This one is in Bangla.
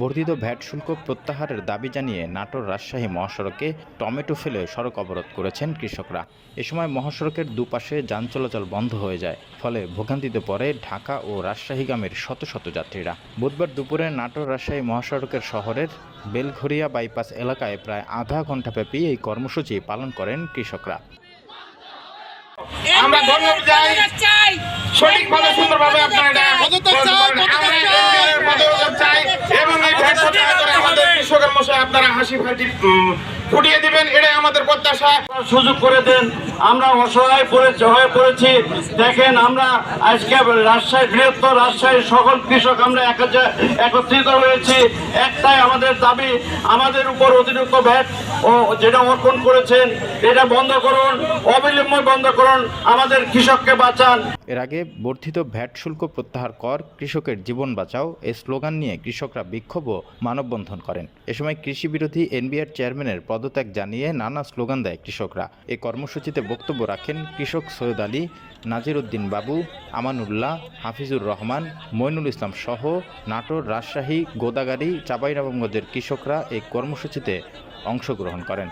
বর্ধিত ভ্যাট শুল্ক প্রত্যাহারের দাবি জানিয়ে নাটোর রাজশাহী মহাসড়কে টমেটো ফেলে সড়ক অবরোধ করেছেন কৃষকরা। এ সময় মহাসড়কের দুপাশে যান চলাচল বন্ধ হয়ে যায়। ফলে ভোগান্তিতে পড়ে ঢাকা ও রাজশাহীগামীর শত শত যাত্রীরা। বুধবার দুপুরে নাটোর রাজশাহী মহাসড়কের শহরের বেলঘরিয়া বাইপাস এলাকায় প্রায় আধা ঘণ্টাব্যাপী এই কর্মসূচি পালন করেন কৃষকরা। আমরা ধন্যবাদ চাই। সঠিকভাবে সুন্দরভাবে আপনারা এটা পদত্যাগ চাই, আমরা পদত্যাগ এই পদত্যাগ চাই এবং এই ভ্যাট সত্যাগ্রহ করে আমাদের কৃষকের মশাই আপনারা হাসি ফাটি ফুটিয়ে দিবেন এটাই আমাদের প্রত্যাশা। সুযোগ করে দেন আমরা অসহায় পড়েছি হয়ে পড়েছি। দেখেন আমরা আজকে রাজশাহী বৃহত্তর রাজশাহীর সকল কৃষক আমরা এক একত্রিত হয়েছি। একটাই আমাদের দাবি আমাদের উপর অতিরিক্ত ভ্যাট ও যেটা অর্পণ করেছেন এটা বন্ধ করুন অবিলম্বে বন্ধ করুন আমাদের কৃষককে বাঁচান। এর আগে বর্ধিত ভ্যাট শুল্ক প্রত্যাহার কর কৃষকের জীবন বাঁচাও এই স্লোগান নিয়ে কৃষকরা বিক্ষোভ ও মানববন্ধন করেন। এ সময় কৃষি বিরোধী এনবিআর চেয়ারম্যানের পদত্যাগ জানিয়ে নানা স্লোগান দেয় কৃষকরা। এ কর্মসূচিতে বক্তব্য রাখেন কৃষক সৈয়দ আলী নাজির উদ্দিন বাবু, আমানুল্লাহ, হাফিজুর রহমান, মইনুল ইসলাম সহ নাটোর রাজশাহী, গোদাগাড়ি, চাঁপাইনবাবগঞ্জের কৃষকরা এই কর্মসূচিতে অংশগ্রহণ করেন।